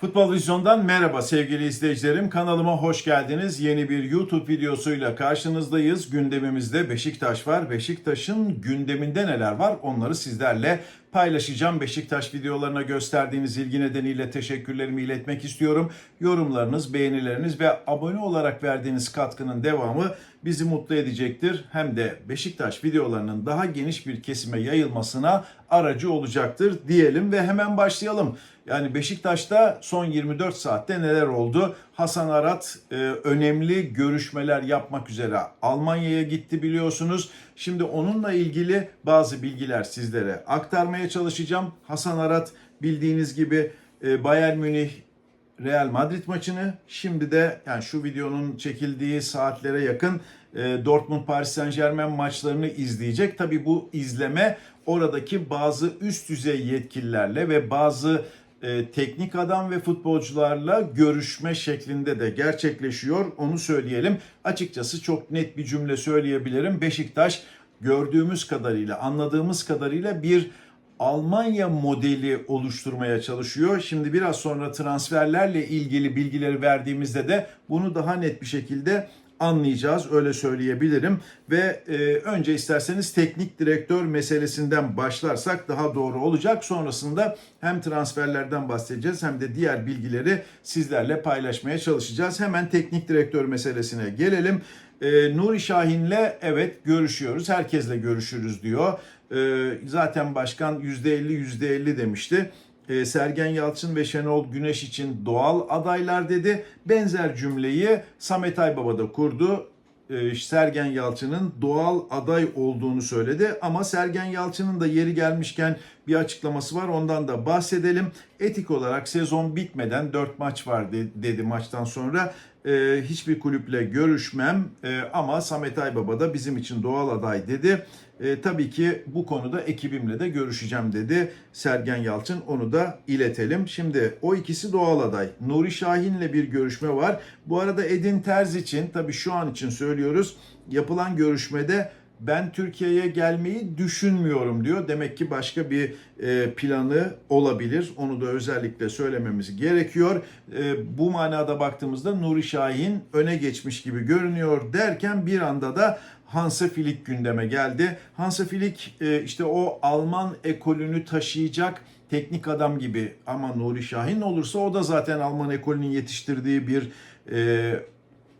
Futbol Vizyon'dan merhaba sevgili izleyicilerim. Kanalıma hoş geldiniz. Yeni bir YouTube videosuyla karşınızdayız. Gündemimizde Beşiktaş var. Beşiktaş'ın gündeminde neler var onları sizlerle paylaşacağım. Beşiktaş videolarına gösterdiğiniz ilgi nedeniyle teşekkürlerimi iletmek istiyorum. Yorumlarınız, beğenileriniz ve abone olarak verdiğiniz katkının devamı bizi mutlu edecektir. Hem de Beşiktaş videolarının daha geniş bir kesime yayılmasına aracı olacaktır diyelim ve hemen başlayalım. Yani Beşiktaş'ta son 24 saatte neler oldu? Hasan Arat e, önemli görüşmeler yapmak üzere Almanya'ya gitti biliyorsunuz. Şimdi onunla ilgili bazı bilgiler sizlere aktarmaya çalışacağım. Hasan Arat bildiğiniz gibi e, Bayern Münih Real Madrid maçını şimdi de yani şu videonun çekildiği saatlere yakın e, Dortmund Paris Saint Germain maçlarını izleyecek. Tabi bu izleme oradaki bazı üst düzey yetkililerle ve bazı e, teknik adam ve futbolcularla görüşme şeklinde de gerçekleşiyor. Onu söyleyelim. Açıkçası çok net bir cümle söyleyebilirim. Beşiktaş gördüğümüz kadarıyla, anladığımız kadarıyla bir Almanya modeli oluşturmaya çalışıyor. Şimdi biraz sonra transferlerle ilgili bilgileri verdiğimizde de bunu daha net bir şekilde anlayacağız öyle söyleyebilirim ve e, önce isterseniz teknik direktör meselesinden başlarsak daha doğru olacak. Sonrasında hem transferlerden bahsedeceğiz hem de diğer bilgileri sizlerle paylaşmaya çalışacağız. Hemen teknik direktör meselesine gelelim. E, Nuri Şahin'le evet görüşüyoruz. Herkesle görüşürüz diyor. E, zaten başkan %50 %50 demişti. E, Sergen Yalçın ve Şenol Güneş için doğal adaylar dedi. Benzer cümleyi Samet Aybaba da kurdu. E, Sergen Yalçın'ın doğal aday olduğunu söyledi. Ama Sergen Yalçın'ın da yeri gelmişken bir açıklaması var. Ondan da bahsedelim. Etik olarak sezon bitmeden 4 maç var de- dedi maçtan sonra. E, hiçbir kulüple görüşmem e, ama Samet Aybaba da bizim için doğal aday dedi. E, tabii ki bu konuda ekibimle de görüşeceğim dedi Sergen Yalçın. Onu da iletelim. Şimdi o ikisi doğal aday. Nuri Şahin'le bir görüşme var. Bu arada Edin Terz için tabii şu an için söylüyoruz. Yapılan görüşmede ben Türkiye'ye gelmeyi düşünmüyorum diyor. Demek ki başka bir e, planı olabilir. Onu da özellikle söylememiz gerekiyor. E, bu manada baktığımızda Nuri Şahin öne geçmiş gibi görünüyor derken bir anda da Hansa Flick gündeme geldi. Hansa Flick e, işte o Alman ekolünü taşıyacak teknik adam gibi ama Nuri Şahin olursa o da zaten Alman ekolünün yetiştirdiği bir e,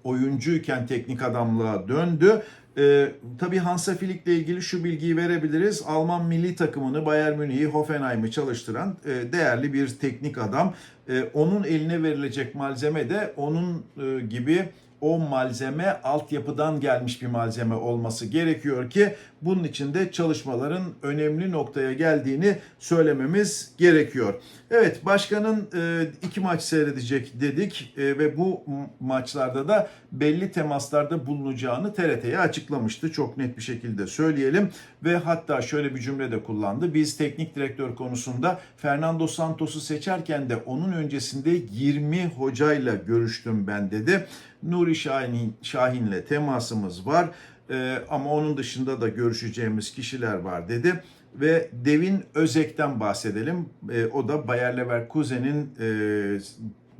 oyuncuyken teknik adamlığa döndü. Ee, tabii Hansa Flick'le ilgili şu bilgiyi verebiliriz. Alman milli takımını Bayern Münih'i, Hoffenheim'i çalıştıran e, değerli bir teknik adam. E, onun eline verilecek malzeme de onun e, gibi o malzeme altyapıdan gelmiş bir malzeme olması gerekiyor ki bunun için de çalışmaların önemli noktaya geldiğini söylememiz gerekiyor. Evet başkanın e, iki maç seyredecek dedik e, ve bu maçlarda da belli temaslarda bulunacağını TRT'ye açıklamıştı. Çok net bir şekilde söyleyelim ve hatta şöyle bir cümle de kullandı. Biz teknik direktör konusunda Fernando Santos'u seçerken de onun öncesinde 20 hocayla görüştüm ben dedi. Nuri Şahin, Şahin'le temasımız var Ee, ama onun dışında da görüşeceğimiz kişiler var dedi. Ve Devin Özek'ten bahsedelim. Ee, o da Bayer Leverkusen'in e,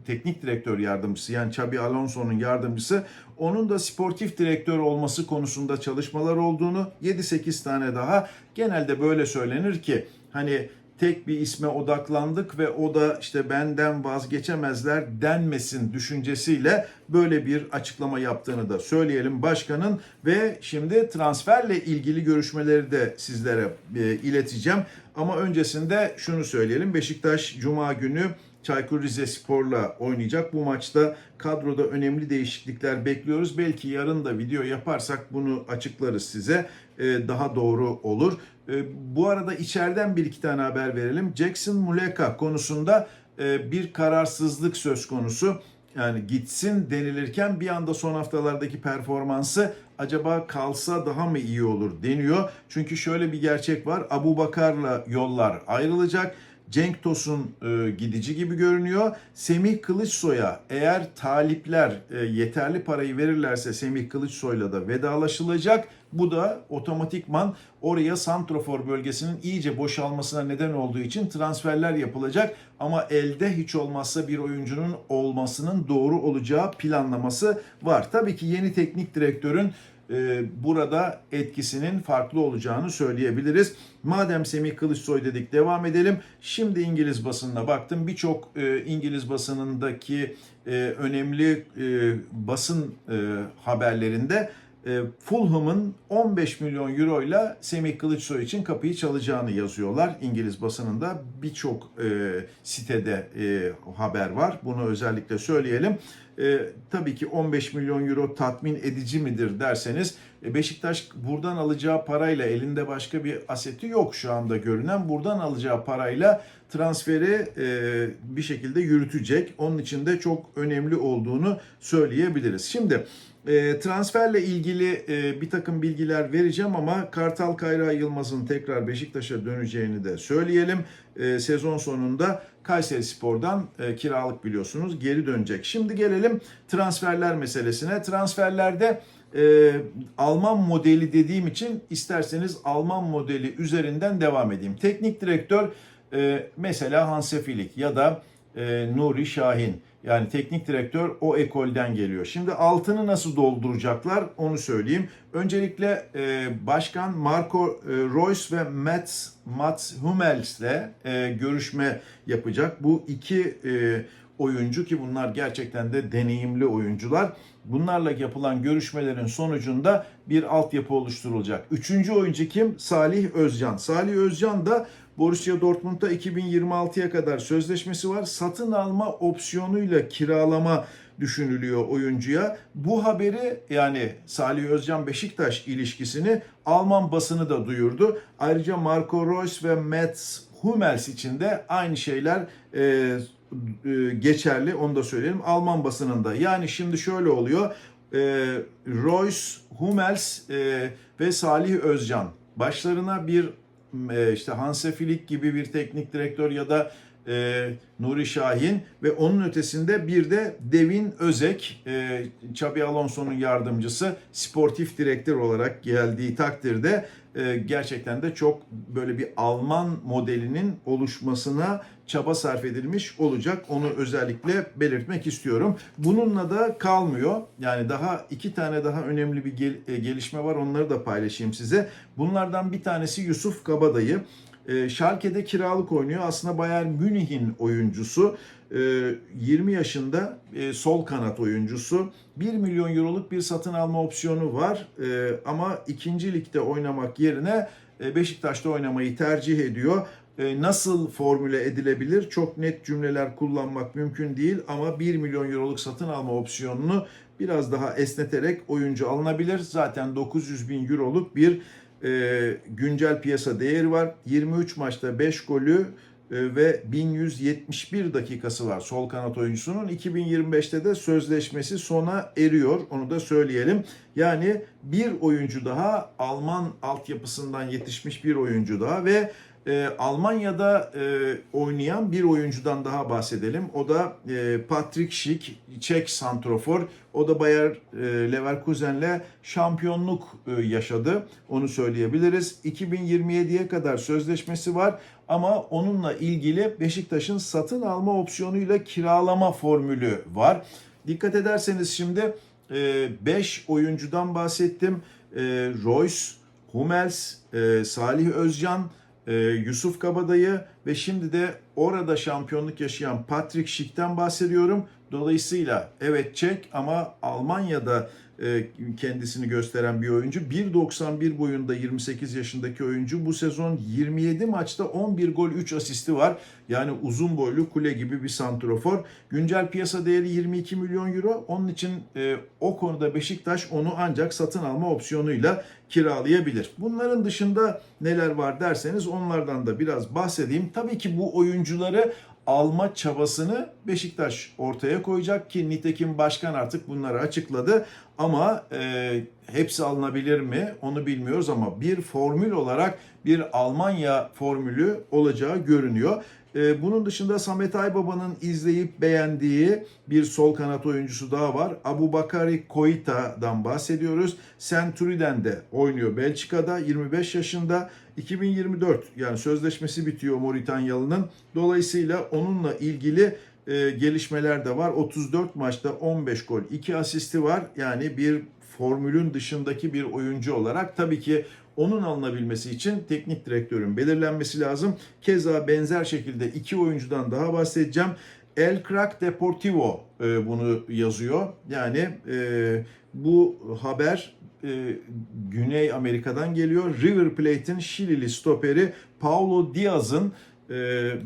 teknik direktör yardımcısı yani Xabi Alonso'nun yardımcısı. Onun da sportif direktör olması konusunda çalışmalar olduğunu 7-8 tane daha genelde böyle söylenir ki hani tek bir isme odaklandık ve o da işte benden vazgeçemezler denmesin düşüncesiyle böyle bir açıklama yaptığını da söyleyelim başkanın ve şimdi transferle ilgili görüşmeleri de sizlere e, ileteceğim. Ama öncesinde şunu söyleyelim. Beşiktaş Cuma günü Çaykur Rizespor'la oynayacak. Bu maçta kadroda önemli değişiklikler bekliyoruz. Belki yarın da video yaparsak bunu açıklarız size. Ee, daha doğru olur. Ee, bu arada içeriden bir iki tane haber verelim. Jackson Muleka konusunda e, bir kararsızlık söz konusu. Yani gitsin denilirken bir anda son haftalardaki performansı acaba kalsa daha mı iyi olur deniyor. Çünkü şöyle bir gerçek var. Abu Bakar'la yollar ayrılacak. Cenk Tosun e, gidici gibi görünüyor. Semih Kılıçsoy'a eğer talipler e, yeterli parayı verirlerse Semih Kılıçsoy'la da vedalaşılacak Bu da otomatikman oraya santrofor bölgesinin iyice boşalmasına neden olduğu için transferler yapılacak. Ama elde hiç olmazsa bir oyuncunun olmasının doğru olacağı planlaması var. Tabii ki yeni teknik direktörün e, burada etkisinin farklı olacağını söyleyebiliriz. Madem Semih Kılıçsoy dedik devam edelim. Şimdi İngiliz basınına baktım. Birçok e, İngiliz basınındaki e, önemli e, basın haberlerinde Fulham'ın 15 milyon euro ile Semih Kılıçsoy için kapıyı çalacağını yazıyorlar. İngiliz basınında birçok e, sitede e, haber var. Bunu özellikle söyleyelim. E, tabii ki 15 milyon euro tatmin edici midir derseniz e, Beşiktaş buradan alacağı parayla elinde başka bir aseti yok şu anda görünen. Buradan alacağı parayla transferi e, bir şekilde yürütecek. Onun için de çok önemli olduğunu söyleyebiliriz. Şimdi e, transferle ilgili e, bir takım bilgiler vereceğim ama Kartal Kayra Yılmaz'ın tekrar Beşiktaş'a döneceğini de söyleyelim. Sezon sonunda Kayseri Spor'dan kiralık biliyorsunuz geri dönecek. Şimdi gelelim transferler meselesine. Transferlerde e, Alman modeli dediğim için isterseniz Alman modeli üzerinden devam edeyim. Teknik direktör e, mesela Hanse Flick ya da e, Nuri Şahin. Yani teknik direktör o ekolden geliyor. Şimdi altını nasıl dolduracaklar onu söyleyeyim. Öncelikle e, başkan Marco e, Reus ve Mats, Mats Hummels ile e, görüşme yapacak. Bu iki e, oyuncu ki bunlar gerçekten de deneyimli oyuncular. Bunlarla yapılan görüşmelerin sonucunda bir altyapı oluşturulacak. Üçüncü oyuncu kim? Salih Özcan. Salih Özcan da Borussia Dortmund'da 2026'ya kadar sözleşmesi var. Satın alma opsiyonuyla kiralama düşünülüyor oyuncuya. Bu haberi yani Salih Özcan Beşiktaş ilişkisini Alman basını da duyurdu. Ayrıca Marco Reus ve Mats Hummels için de aynı şeyler e, e, geçerli onu da söyleyelim Alman basınında. Yani şimdi şöyle oluyor. E, Reus, Hummels e, ve Salih Özcan başlarına bir işte Hanse Flick gibi bir teknik direktör ya da e, Nuri Şahin ve onun ötesinde bir de Devin Özek, e, Xabi Alonso'nun yardımcısı, sportif direktör olarak geldiği takdirde e, gerçekten de çok böyle bir Alman modelinin oluşmasına çaba sarf edilmiş olacak. Onu özellikle belirtmek istiyorum. Bununla da kalmıyor. Yani daha iki tane daha önemli bir gel- e, gelişme var. Onları da paylaşayım size. Bunlardan bir tanesi Yusuf Kabadayı. E, Schalke'de kiralık oynuyor. Aslında Bayern Münih'in oyuncusu. E, 20 yaşında e, sol kanat oyuncusu. 1 milyon euroluk bir satın alma opsiyonu var. E, ama ikinci ligde oynamak yerine e, Beşiktaş'ta oynamayı tercih ediyor. E, Nasıl formüle edilebilir? Çok net cümleler kullanmak mümkün değil ama 1 milyon euroluk satın alma opsiyonunu biraz daha esneterek oyuncu alınabilir. Zaten 900 bin euroluk bir e, güncel piyasa değeri var. 23 maçta 5 golü e, ve 1171 dakikası var sol kanat oyuncusunun. 2025'te de sözleşmesi sona eriyor. Onu da söyleyelim. Yani bir oyuncu daha Alman altyapısından yetişmiş bir oyuncu daha ve e, Almanya'da e, oynayan bir oyuncudan daha bahsedelim. O da e, Patrick Schick, Çek santrofor. O da Bayer e, Leverkusen'le şampiyonluk e, yaşadı. Onu söyleyebiliriz. 2027'ye kadar sözleşmesi var ama onunla ilgili Beşiktaş'ın satın alma opsiyonuyla kiralama formülü var. Dikkat ederseniz şimdi 5 oyuncudan bahsettim. E, Royce, Hummels, e, Salih Özcan, e, Yusuf Kabadayı ve şimdi de orada şampiyonluk yaşayan Patrick Schick'ten bahsediyorum. Dolayısıyla evet Çek ama Almanya'da e, kendisini gösteren bir oyuncu. 1.91 boyunda 28 yaşındaki oyuncu. Bu sezon 27 maçta 11 gol 3 asisti var. Yani uzun boylu kule gibi bir santrofor. Güncel piyasa değeri 22 milyon euro. Onun için e, o konuda Beşiktaş onu ancak satın alma opsiyonuyla kiralayabilir. Bunların dışında neler var derseniz onlardan da biraz bahsedeyim. Tabii ki bu oyuncuları alma çabasını Beşiktaş ortaya koyacak ki nitekim başkan artık bunları açıkladı. Ama e, hepsi alınabilir mi onu bilmiyoruz ama bir formül olarak bir Almanya formülü olacağı görünüyor. E, bunun dışında Samet Aybaba'nın izleyip beğendiği bir sol kanat oyuncusu daha var. Abu Bakari Koita'dan bahsediyoruz. Centuri'den de oynuyor Belçika'da 25 yaşında. 2024 yani sözleşmesi bitiyor Moritanyalı'nın. Dolayısıyla onunla ilgili e, gelişmeler de var. 34 maçta 15 gol, 2 asisti var. Yani bir formülün dışındaki bir oyuncu olarak tabii ki onun alınabilmesi için teknik direktörün belirlenmesi lazım. Keza benzer şekilde iki oyuncudan daha bahsedeceğim. El Crack Deportivo e, bunu yazıyor. Yani e, bu haber e, Güney Amerika'dan geliyor. River Plate'in Şilili stoperi Paulo Diaz'ın e,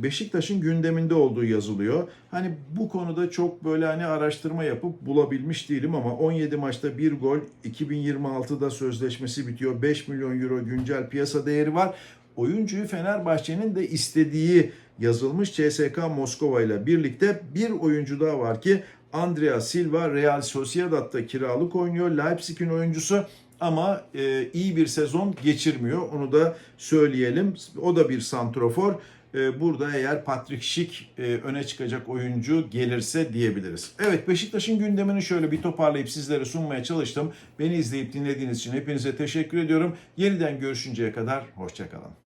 Beşiktaş'ın gündeminde olduğu yazılıyor. Hani bu konuda çok böyle hani araştırma yapıp bulabilmiş değilim ama 17 maçta bir gol 2026'da sözleşmesi bitiyor. 5 milyon euro güncel piyasa değeri var. Oyuncuyu Fenerbahçe'nin de istediği yazılmış CSK Moskova ile birlikte bir oyuncu daha var ki Andrea Silva Real Sociedad'da kiralık oynuyor. Leipzig'in oyuncusu ama e, iyi bir sezon geçirmiyor. Onu da söyleyelim. O da bir santrofor. E, burada eğer Patrick Schick e, öne çıkacak oyuncu gelirse diyebiliriz. Evet Beşiktaş'ın gündemini şöyle bir toparlayıp sizlere sunmaya çalıştım. Beni izleyip dinlediğiniz için hepinize teşekkür ediyorum. Yeniden görüşünceye kadar hoşçakalın.